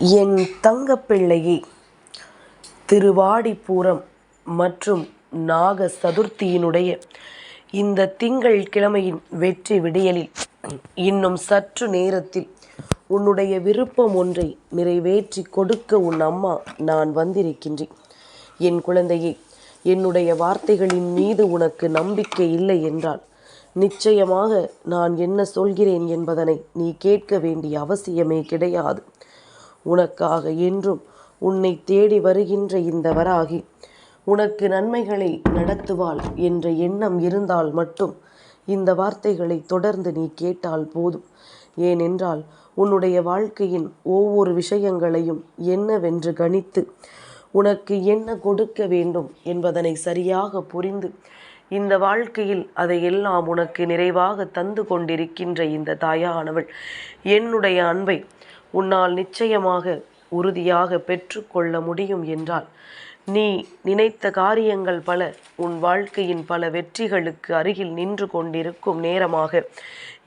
என் தங்கப்பிள்ளையே திருவாடிப்பூரம் மற்றும் நாக சதுர்த்தியினுடைய இந்த திங்கள் கிழமையின் வெற்றி விடியலில் இன்னும் சற்று நேரத்தில் உன்னுடைய விருப்பம் ஒன்றை நிறைவேற்றி கொடுக்க உன் அம்மா நான் வந்திருக்கின்றேன். என் குழந்தையே என்னுடைய வார்த்தைகளின் மீது உனக்கு நம்பிக்கை இல்லை என்றால் நிச்சயமாக நான் என்ன சொல்கிறேன் என்பதனை நீ கேட்க வேண்டிய அவசியமே கிடையாது. உனக்காக என்றும் உன்னை தேடி வருகின்ற இந்த வராகி உனக்கு நன்மைகளை நடத்துவாள் என்ற எண்ணம் இருந்தால் மட்டும் இந்த வார்த்தைகளை தொடர்ந்து நீ கேட்டால் போதும். ஏனென்றால் உன்னுடைய வாழ்க்கையின் ஒவ்வொரு விஷயங்களையும் என்னவென்று கணித்து உனக்கு என்ன கொடுக்க வேண்டும் என்பதனை சரியாக புரிந்து இந்த வாழ்க்கையில் அதையெல்லாம் உனக்கு நிறைவாக தந்து கொண்டிருக்கின்ற இந்த தாயானவள் என்னுடைய அன்பை உன்னால் நிச்சயமாக உறுதியாக பெற்றுக்கொள்ள முடியும் என்றால் நீ நினைத்த காரியங்கள் பல உன் வாழ்க்கையின் பல வெற்றிகளுக்கு அருகில் நின்று கொண்டிருக்கும் நேரமாக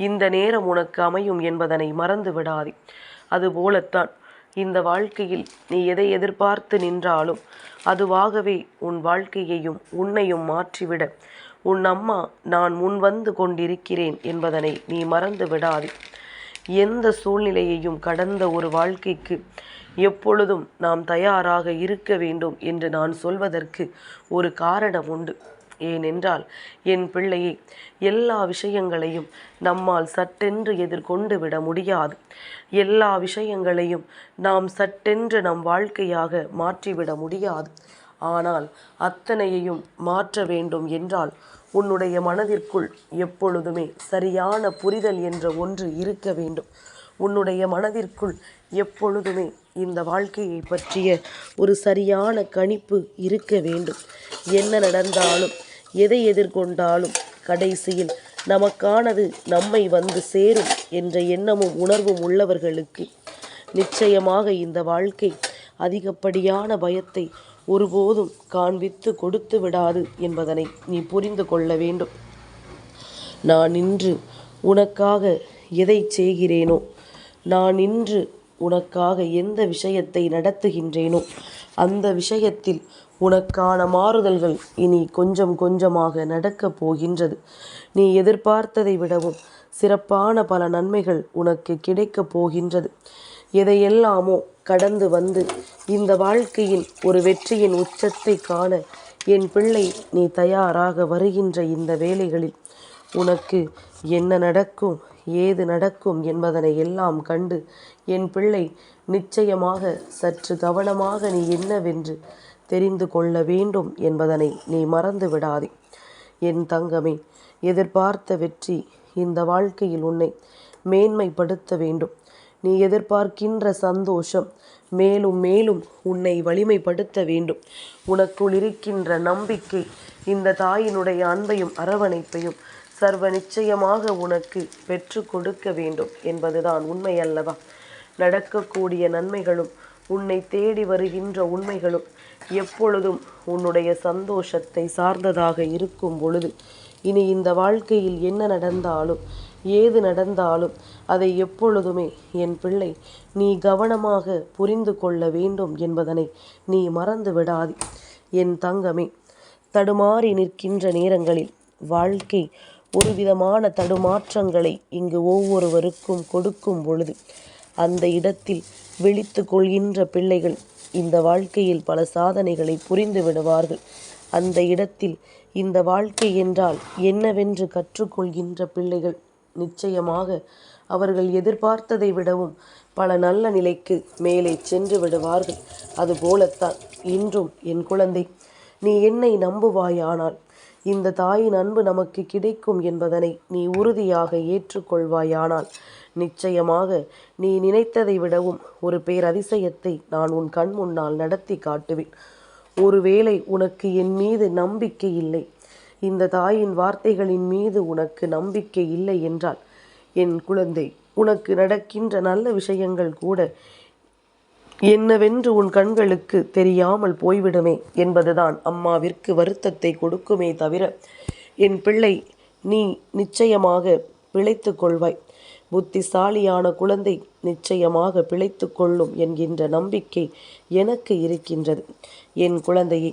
இந்த நேரம் உனக்கு அமையும் என்பதனை மறந்து விடாதே. அதுபோலத்தான் இந்த வாழ்க்கையில் நீ எதை எதிர்பார்த்து நின்றாலும் அதுவாகவே உன் வாழ்க்கையையும் உன்னையும் மாற்றிவிட. உன் அம்மா நான் முன் வந்து கொண்டிருக்கிறேன் என்பதனை நீ மறந்து விடாதே. எந்த சூழ்நிலையையும் கடந்த ஒரு வாழ்க்கைக்கு எப்பொழுதும் நாம் தயாராக இருக்க வேண்டும் என்று நான் சொல்வதற்கு ஒரு காரணம் உண்டு. ஏனென்றால் என் பிள்ளையை எல்லா விஷயங்களையும் நம்மால் சட்டென்று எதிர்கொண்டு விட முடியாது. எல்லா விஷயங்களையும் நாம் சட்டென்று நம் வாழ்க்கையாக மாற்றிவிட முடியாது. ஆனால் அத்தனையையும் மாற்ற வேண்டும் என்றால் உன்னுடைய மனதிற்குள் எப்பொழுதுமே சரியான புரிதல் என்ற ஒன்று இருக்க வேண்டும். உன்னுடைய மனதிற்குள் எப்பொழுதுமே இந்த வாழ்க்கையை பற்றிய ஒரு சரியான கணிப்பு இருக்க வேண்டும். என்ன நடந்தாலும் எதை எதிர்கொண்டாலும் கடைசியில் நமக்கானது நம்மை வந்து சேரும் என்ற எண்ணமும் உணர்வும் உள்ளவர்களுக்கு நிச்சயமாக இந்த வாழ்க்கை அதிகப்படியான பயத்தை ஒருபோதும் காண்பித்து கொடுத்து விடாது என்பதனை நீ புரிந்து கொள்ள வேண்டும். நான் இன்று உனக்காக எதை செய்கிறேனோ நான் இன்று உனக்காக எந்த விஷயத்தை நடத்துகின்றேனோ அந்த விஷயத்தில் உனக்கான மாறுதல்கள் இனி கொஞ்சம் கொஞ்சமாக நடக்கப் போகின்றது. நீ எதிர்பார்த்ததை விடவும் சிறப்பான பல நன்மைகள் உனக்கு கிடைக்கப் போகின்றது. எதையெல்லாமோ கடந்து வந்து இந்த வாழ்க்கையின் ஒரு வெற்றியின் உச்சத்தை காண என் பிள்ளை நீ தயாராக வருகின்ற இந்த வேலைகளில் உனக்கு என்ன நடக்கும் ஏது நடக்கும் என்பதனை எல்லாம் கண்டு என் பிள்ளை நிச்சயமாக சற்று கவனமாக நீ என்னவென்று தெரிந்து கொள்ள வேண்டும் என்பதனை நீ மறந்து விடாதே. என் தங்கமே எதிர்பார்த்த வெற்றி இந்த வாழ்க்கையில் உன்னை மேன்மைப்படுத்த வேண்டும். நீ எதிர்பார்க்கின்ற சந்தோஷம் மேலும் மேலும் உன்னை வலிமைப்படுத்த வேண்டும். உனக்குள் இருக்கின்ற நம்பிக்கை இந்த தாயினுடைய அன்பையும் அரவணைப்பையும் சர்வ நிச்சயமாக உனக்கு பெற்று கொடுக்க வேண்டும் என்பதுதான் உண்மை அல்லவா? நடக்கக்கூடிய நன்மைகளும் உன்னை தேடி வருகின்ற உண்மைகளும் எப்பொழுதும் உன்னுடைய சந்தோஷத்தை சார்ந்ததாக இருக்கும் பொழுது இனி இந்த வாழ்க்கையில் என்ன நடந்தாலும் ஏது நடந்தாலும் அதை எப்பொழுதுமே என் பிள்ளை நீ கவனமாக புரிந்து கொள்ள வேண்டும் என்பதனை நீ மறந்து விடாது. என் தங்கமே தடுமாறி நிற்கின்ற நேரங்களில் வாழ்க்கை ஒரு விதமான தடுமாற்றங்களை இங்கு ஒவ்வொருவருக்கும் கொடுக்கும் பொழுது அந்த இடத்தில் விழித்து கொள்கின்ற பிள்ளைகள் இந்த வாழ்க்கையில் பல சாதனைகளை புரிந்து விடுவார்கள். அந்த இடத்தில் இந்த வாழ்க்கை என்றால் என்னவென்று கற்றுக்கொள்கின்ற பிள்ளைகள் நிச்சயமாக அவர்கள் எதிர்பார்த்ததை விடவும் பல நல்ல நிலைக்கு மேலே சென்று விடுவார்கள். அதுபோலத்தான் இன்றும் என் குழந்தை நீ என்னை நம்புவாயானால் இந்த தாயின் அன்பு நமக்கு கிடைக்கும் என்பதனை நீ உறுதியாக ஏற்றுக்கொள்வாயானால் நிச்சயமாக நீ நினைத்ததை விடவும் ஒரு பேரதிசயத்தை நான் உன் கண் முன்னால் நடத்தி காட்டுவேன். ஒருவேளை உனக்கு என் மீது நம்பிக்கை இல்லை இந்த தாயின் வார்த்தைகளின் மீது உனக்கு நம்பிக்கை இல்லை என்றால் என் குழந்தை உனக்கு நடக்கின்ற நல்ல விஷயங்கள் கூட என்னவென்று உன் கண்களுக்கு தெரியாமல் போய்விடுமே என்பதுதான் அம்மாவிற்கு வருத்தத்தை கொடுக்குமே தவிர என் பிள்ளை நீ நிச்சயமாக பிழைத்து கொள்வாய். புத்திசாலியான குழந்தை நிச்சயமாக பிழைத்து கொள்ளும் என்கின்ற நம்பிக்கை எனக்கு இருக்கின்றது. என் குழந்தையை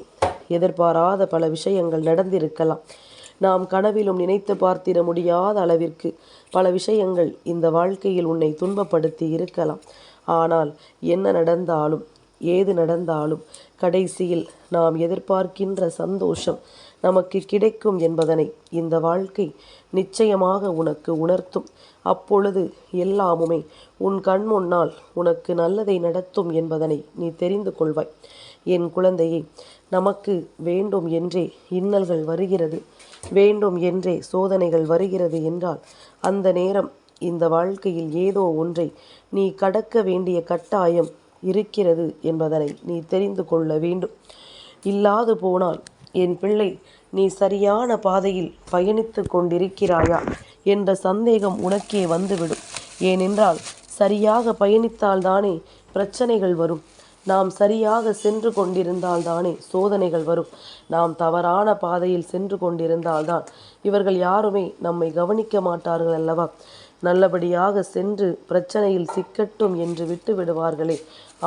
எதிர்பாராத பல விஷயங்கள் நடந்திருக்கலாம். நாம் கனவிலும் நினைத்து பார்த்திட முடியாத அளவிற்கு பல விஷயங்கள் இந்த வாழ்க்கையில் உன்னை துன்பப்படுத்தி இருக்கலாம். ஆனால் என்ன நடந்தாலும் ஏது நடந்தாலும் கடைசியில் நாம் எதிர்பார்க்கின்ற சந்தோஷம் நமக்கு கிடைக்கும் என்பதனை இந்த வாழ்க்கை நிச்சயமாக உனக்கு உணர்த்தும். அப்பொழுது எல்லாமுமே உன் கண் முன்னால் உனக்கு நல்லதை நடத்தும் என்பதனை நீ தெரிந்து கொள்வாய். என் குழந்தையை நமக்கு வேண்டும் என்றே இன்னல்கள் வருகிறது. வேண்டும் என்றே சோதனைகள் வருகிறது என்றால் அந்த நேரம் இந்த வாழ்க்கையில் ஏதோ ஒன்றை நீ கடக்க வேண்டிய கட்டாயம் இருக்கிறது என்பதனை நீ தெரிந்து கொள்ள வேண்டும். இல்லாது போனால் என் பிள்ளை நீ சரியான பாதையில் பயணித்து கொண்டிருக்கிறாயா என்ற சந்தேகம் உனக்கே வந்துவிடும். ஏனென்றால் சரியாக பயணித்தால்தானே பிரச்சனைகள் வரும். நாம் சரியாக சென்று கொண்டிருந்தால் தானே சோதனைகள் வரும். நாம் தவறான பாதையில் சென்று கொண்டிருந்தால்தான் இவர்கள் யாருமே நம்மை கவனிக்க மாட்டார்கள் அல்லவா? நல்லபடியாக சென்று பிரச்சனையில் சிக்கட்டும் என்று விட்டு விடுவார்களே.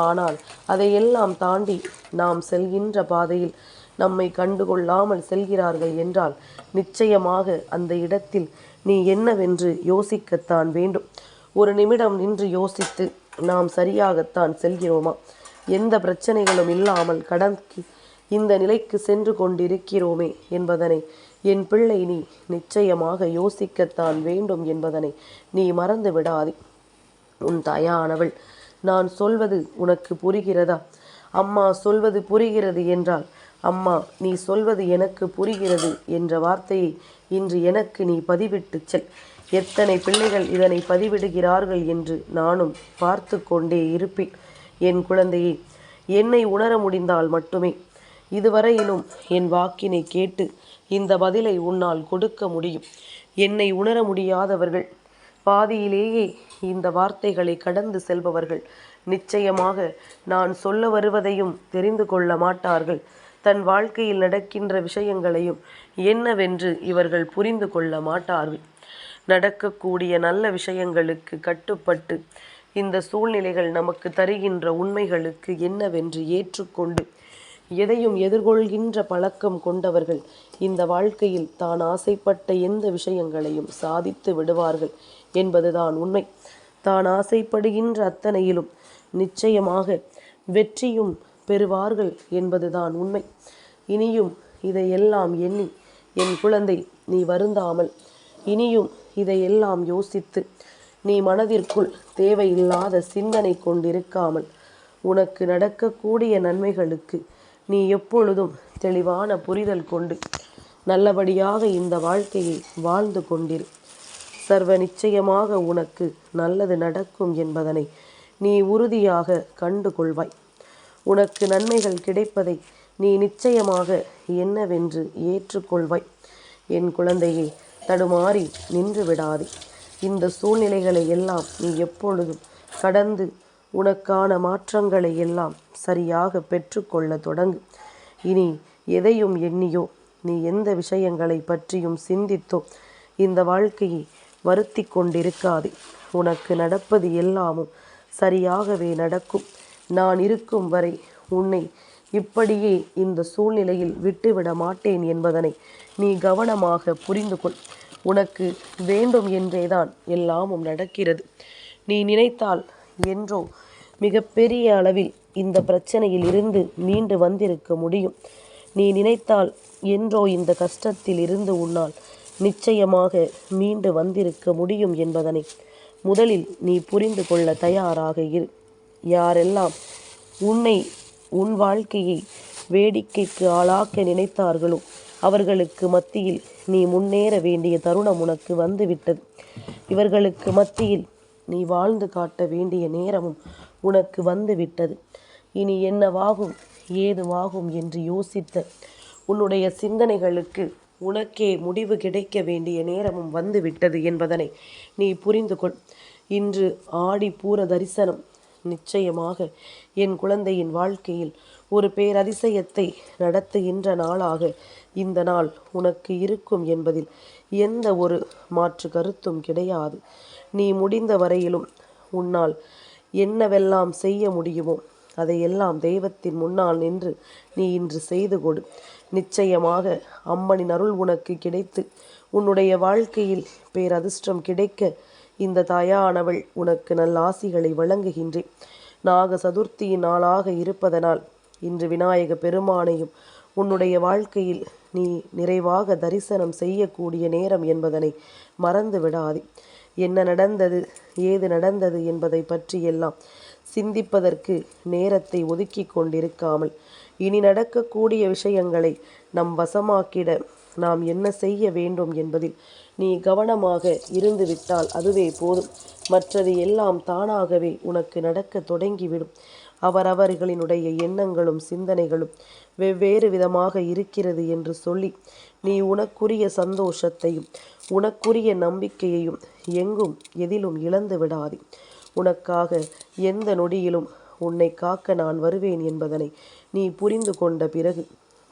ஆனால் அதையெல்லாம் தாண்டி நாம் செல்கின்ற பாதையில் நம்மை கண்டுகொள்ளாமல் செல்கிறார்கள் என்றால் நிச்சயமாக அந்த இடத்தில் நீ என்னவென்று யோசிக்கத்தான் வேண்டும். ஒரு நிமிடம் நின்று யோசித்து நாம் சரியாகத்தான் செல்கிறோமா? எந்த பிரச்சனைகளும் இல்லாமல் கடந்து இந்த நிலைக்கு சென்று கொண்டிருக்கிறோமே என்பதனை என் பிள்ளை நீ நிச்சயமாக யோசிக்கத்தான் வேண்டும் என்பதனை நீ மறந்து விடாதே. உன் தாயானவள் நான் சொல்வது உனக்கு புரிகிறதா? அம்மா சொல்வது புரிகிறது என்றால் அம்மா நீ சொல்வது எனக்கு புரிகிறது என்ற வார்த்தையை இன்று எனக்கு நீ பதிவிட்டு செல். எத்தனை பிள்ளைகள் இதனை பதிவிடுகிறார்கள் என்று நானும் பார்த்து கொண்டே இருப்பேன். என் குழந்தையை என்னை உணர முடிந்தால் மட்டுமே. இதுவரையிலும் என் வாக்கினை கேட்டு இந்த பதிலை உன்னால் கொடுக்க முடியும். என்னை உணர முடியாதவர்கள் பாதியிலேயே இந்த வார்த்தைகளை கடந்து செல்பவர்கள் நிச்சயமாக நான் சொல்ல வருவதையும் தெரிந்து கொள்ள மாட்டார்கள். தன் வாழ்க்கையில் நடக்கின்ற விஷயங்களையும் என்னவென்று இவர்கள் புரிந்து கொள்ள மாட்டார்கள். நடக்கக்கூடிய நல்ல விஷயங்களுக்கு கட்டுப்பட்டு இந்த சூழ்நிலைகள் நமக்கு தருகின்ற உண்மைகளுக்கு என்னவென்று ஏற்றுக்கொண்டு எதையும் எதிர்கொள்கின்ற பழக்கம் கொண்டவர்கள் இந்த வாழ்க்கையில் தான் ஆசைப்பட்ட எந்த விஷயங்களையும் சாதித்து விடுவார்கள் என்பதுதான் உண்மை. தான் ஆசைப்படுகின்ற அத்தனையிலும் நிச்சயமாக வெற்றியும் பெறுவார்கள் என்பதுதான் உண்மை. இனியும் இதையெல்லாம் எண்ணி என் குழந்தை நீ வருந்தாமல் இனியும் இதையெல்லாம் யோசித்து நீ மனதிற்குள் தேவையில்லாத சிந்தனை கொண்டிருக்காமல் உனக்கு நடக்கக்கூடிய நன்மைகளுக்கு நீ எப்பொழுதும் தெளிவான புரிதல் கொண்டு நல்லபடியாக இந்த வாழ்க்கையை வாழ்ந்து கொண்டிரு. சர்வ நிச்சயமாக உனக்கு நல்லது நடக்கும் என்பதனை நீ உறுதியாக கண்டு கொள்வாய். உனக்கு நன்மைகள் கிடைப்பதை நீ நிச்சயமாக என்னவென்று ஏற்றுக்கொள்வாய். என் குழந்தையை தடுமாறி நின்று விடாதே. இந்த சூழ்நிலைகளை எல்லாம் நீ எப்பொழுதும் கடந்து உனக்கான மாற்றங்களை எல்லாம் சரியாக பெற்றுக்கொள்ள தொடங்கு. இனி எதையும் எண்ணியோ நீ எந்த விஷயங்களை பற்றியும் சிந்தித்தோ இந்த வாழ்க்கையை வருத்தி கொண்டிருக்காதே. உனக்கு நடப்பது எல்லாமும் சரியாகவே நடக்கும். நான் இருக்கும் வரை உன்னை இப்படியே இந்த சூழ்நிலையில் விட்டுவிட மாட்டேன் என்பதனை நீ கவனமாக புரிந்து கொள் உனக்கு வேண்டும் என்றேதான் எல்லாமும் நடக்கிறது. நீ நினைத்தால் என்றோ மிகப்பெரிய அளவில் இந்த பிரச்சனையில் இருந்து மீண்டு வந்திருக்க முடியும். நீ நினைத்தால் என்றோ இந்த கஷ்டத்தில் இருந்து உன்னால் நிச்சயமாக மீண்டு வந்திருக்க முடியும் என்பதனை முதலில் நீ புரிந்து கொள்ள தயாராக இரு. யாரெல்லாம் உன்னை உன் வாழ்க்கையை வேடிக்கைக்கு ஆளாக்க நினைத்தார்களோ அவர்களுக்கு மத்தியில் நீ முன்னேற வேண்டிய தருணம் உனக்கு வந்துவிட்டது. இவர்களுக்கு மத்தியில் நீ வாழ்ந்து காட்ட வேண்டிய நேரமும் உனக்கு வந்து விட்டது இனி என்னவாகும் ஏதுவாகும் என்று யோசித்த உன்னுடைய சிந்தனைகளுக்கு உனக்கே முடிவு கிடைக்க வேண்டிய நேரமும் வந்து விட்டது என்பதனை நீ புரிந்து கொள். இன்று ஆடி பூர தரிசனம். நிச்சயமாக என் குழந்தையின் வாழ்க்கையில் ஒரு பேரதிசயத்தை நடத்துகின்ற நாளாக இந்த நாள் உனக்கு இருக்கும் என்பதில் எந்த ஒரு மாற்று கருத்தும் கிடையாது. நீ முடிந்த வரையிலும் உன்னால் என்னவெல்லாம் செய்ய முடியுமோ அதையெல்லாம் தெய்வத்தின் முன்னால் நின்று நீ இன்று செய்து கொடு. நிச்சயமாக அம்மனின் அருள் உனக்கு கிடைத்து உன்னுடைய வாழ்க்கையில் பேரதிர்ஷ்டம் கிடைக்க இந்த தாயானவள் உனக்கு நல்ல ஆசிகளை வழங்குகின்றேன் நாக சதுர்த்தியின் நாளாக இருப்பதனால் இன்று விநாயக பெருமானையும் உன்னுடைய வாழ்க்கையில் நீ நிறைவாக தரிசனம் செய்யக்கூடிய நேரம் என்பதனை மறந்து விடாதே. என்ன நடந்தது ஏது நடந்தது என்பதை பற்றியெல்லாம் சிந்திப்பதற்கு நேரத்தை ஒதுக்கி கொண்டிருக்காமல். இனி நடக்கக்கூடிய விஷயங்களை நம் வசமாக்கிட நாம் என்ன செய்ய வேண்டும் என்பதில் நீ கவனமாக இருந்துவிட்டால் அதுவே போதும். மற்றது எல்லாம் தானாகவே உனக்கு நடக்க தொடங்கிவிடும். அவரவர்களினுடைய எண்ணங்களும் சிந்தனைகளும் வெவ்வேறு விதமாக இருக்கிறது என்று சொல்லி நீ உனக்குரிய சந்தோஷத்தையும் உனக்குரிய நம்பிக்கையையும் எங்கும் எதிலும் இழந்து விடாதே. உனக்காக எந்த நொடியிலும் உன்னை காக்க நான் வருவேன் என்பதனை நீ புரிந்து கொண்ட பிறகு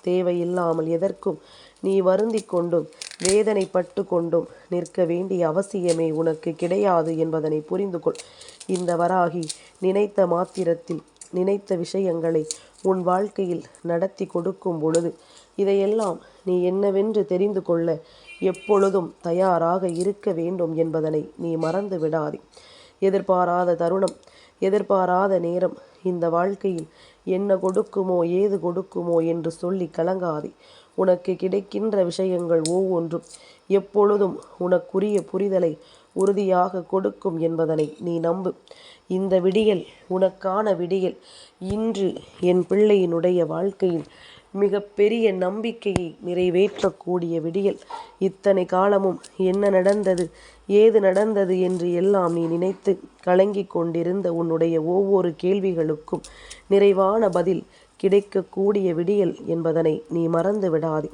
தேவையில்லாமல் எதற்கும் நீ வருந்தி கொண்டும் வேதனைப்பட்டு கொண்டும் நிற்க வேண்டிய அவசியமே உனக்கு கிடையாது என்பதனை புரிந்து கொள். இந்த வராகி நினைத்த மாத்திரத்தில் நினைத்த விஷயங்களை உன் வாழ்க்கையில் நடத்தி கொடுக்கும் பொழுது இதையெல்லாம் நீ என்னவென்று தெரிந்து கொள்ள எப்பொழுதும் தயாராக இருக்க வேண்டும் என்பதனை நீ மறந்து விடாதே. எதிர்பாராத தருணம் எதிர்பாராத நேரம் இந்த வாழ்க்கையில் என்ன கொடுக்குமோ ஏது கொடுக்குமோ என்று சொல்லி கலங்காதே. உனக்கு கிடைக்கின்ற விஷயங்கள் ஒவ்வொன்றும் எப்பொழுதும் உனக்குரிய புரிதலை உறுதியாக கொடுக்கும் என்பதனை நீ நம்பு. இந்த விடியல் உனக்கான விடியல். இன்று என் பிள்ளையினுடைய வாழ்க்கையில் மிக பெரிய நம்பிக்கையை நிறைவேற்றக்கூடிய விடியல். இத்தனை காலமும் என்ன நடந்தது ஏது நடந்தது என்று எல்லாம் நீ நினைத்து கலங்கி கொண்டிருந்த உன்னுடைய ஒவ்வொரு கேள்விகளுக்கும் நிறைவான பதில் கிடைக்கக்கூடிய விடியல் என்பதனை நீ மறந்து விடாதே.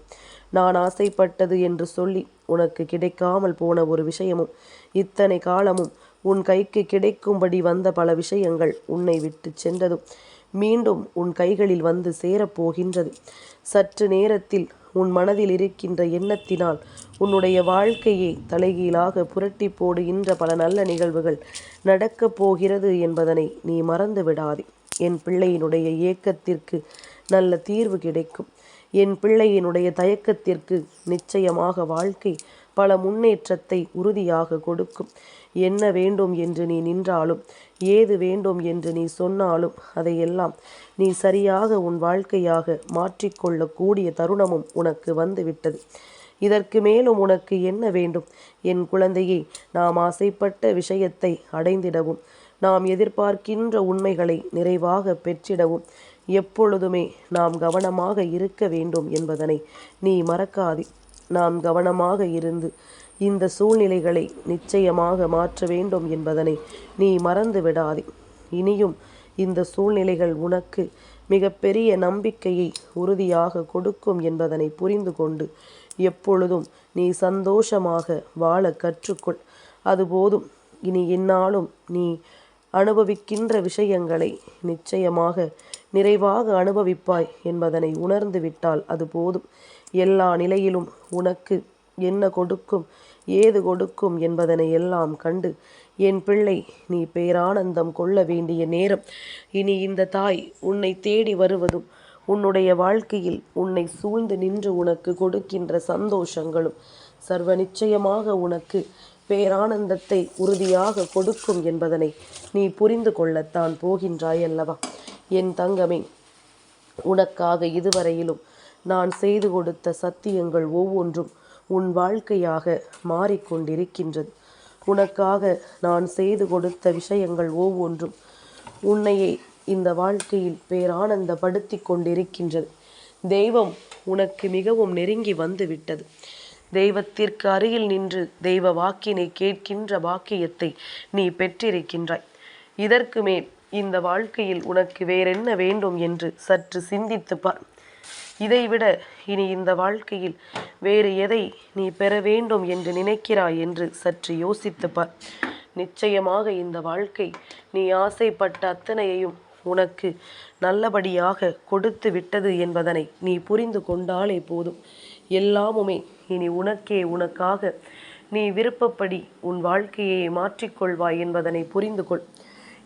நான் ஆசைப்பட்டது என்று சொல்லி உனக்கு கிடைக்காமல் போன ஒரு விஷயமும் இத்தனை காலமும் உன் கைக்கு கிடைக்கும்படி வந்த பல விஷயங்கள் உன்னை விட்டு சென்றதும் மீண்டும் உன் கைகளில் வந்து சேரப்போகின்றது சற்று நேரத்தில் உன் மனதில் இருக்கின்ற எண்ணத்தினால் உன்னுடைய வாழ்க்கையை தலைகீழாக புரட்டி போடுகின்ற பல நல்ல நிகழ்வுகள் நடக்கப் போகிறது என்பதனை நீ மறந்து விடாதே. என் பிள்ளையினுடைய ஏக்கத்திற்கு நல்ல தீர்வு கிடைக்கும். என் பிள்ளையினுடைய தயக்கத்திற்கு நிச்சயமாக வாழ்க்கை பல முன்னேற்றத்தை உறுதியாக கொடுக்கும். என்ன வேண்டும் என்று நீ நின்றாலும் ஏது வேண்டும் என்று நீ சொன்னாலும் அதையெல்லாம் நீ சரியாக உன் வாழ்க்கையாக மாற்றிக்கொள்ளக்கூடிய தருணமும் உனக்கு வந்துவிட்டது. இதற்கு மேலும் உனக்கு என்ன வேண்டும்? என் குழந்தையை நாம் ஆசைப்பட்ட விஷயத்தை அடைந்திடவும் நாம் எதிர்பார்க்கின்ற உண்மைகளை நிறைவாக பெற்றிடவும் எப்பொழுதுமே நாம் கவனமாக இருக்க வேண்டும் என்பதனை நீ மறக்காதே. நாம் கவனமாக இருந்து இந்த சூழ்நிலைகளை நிச்சயமாக மாற்ற வேண்டும் என்பதனை நீ மறந்து விடாதே. இனியும் இந்த சூழ்நிலைகள் உனக்கு மிகப்பெரிய நம்பிக்கையை உறுதியாக கொடுக்கும் என்பதனை புரிந்து கொண்டு எப்பொழுதும் நீ சந்தோஷமாக வாழ கற்றுக்கொள். அதுபோதும் இனி என்னாலும் நீ அனுபவிக்கின்ற விஷயங்களை நிச்சயமாக நிறைவாக அனுபவிப்பாய் என்பதனை உணர்ந்து விட்டால் அது போதும். எல்லா நிலையிலும் உனக்கு என்ன கொடுக்கும் ஏது கொடுக்கும் என்பதனை எல்லாம் கண்டு என் பிள்ளை நீ பேரானந்தம் கொள்ள வேண்டிய நேரம். இனி இந்த தாய் உன்னை தேடி வருவதும் உன்னுடைய வாழ்க்கையில் உன்னை சூழ்ந்து நின்று உனக்கு கொடுக்கின்ற சந்தோஷங்களும் சர்வ நிச்சயமாக உனக்கு பேரானந்தத்தை உறுதியாக கொடுக்கும் என்பதனை நீ புரிந்து கொள்ளத்தான் போகின்றாய் அல்லவா என் தங்கமே உனக்காக இதுவரையிலும் நான் செய்து கொடுத்த சத்தியங்கள் ஒவ்வொன்றும் உன் வாழ்க்கையாக மாறிக்கொண்டிருக்கின்றது. உனக்காக நான் செய்து கொடுத்த விஷயங்கள் ஒவ்வொன்றும் உன்னையே இந்த வாழ்க்கையில் பேரானந்தப்படுத்தி கொண்டிருக்கின்றது. தெய்வம் உனக்கு மிகவும் நெருங்கி வந்துவிட்டது. தெய்வத்திற்கு அருகில் நின்று தெய்வ வாக்கினை கேட்கின்ற வாக்கியத்தை நீ பெற்றிருக்கின்றாய். இதற்கு மேல் இந்த வாழ்க்கையில் உனக்கு வேறென்ன வேண்டும் என்று சற்று சிந்தித்து பார். இதைவிட இனி இந்த வாழ்க்கையில் வேறு எதை நீ பெற வேண்டும் என்று நினைக்கிறாய் என்று சற்று யோசித்து பார். நிச்சயமாக இந்த வாழ்க்கை நீ ஆசைப்பட்ட அத்தனையையும் உனக்கு நல்லபடியாக கொடுத்து விட்டது என்பதனை நீ புரிந்து கொண்டாலே போதும். எல்லாமுமே இனி உனக்கே உனக்காக நீ விருப்பப்படி உன் வாழ்க்கையை மாற்றிக்கொள்வாய் என்பதனை புரிந்து கொள்.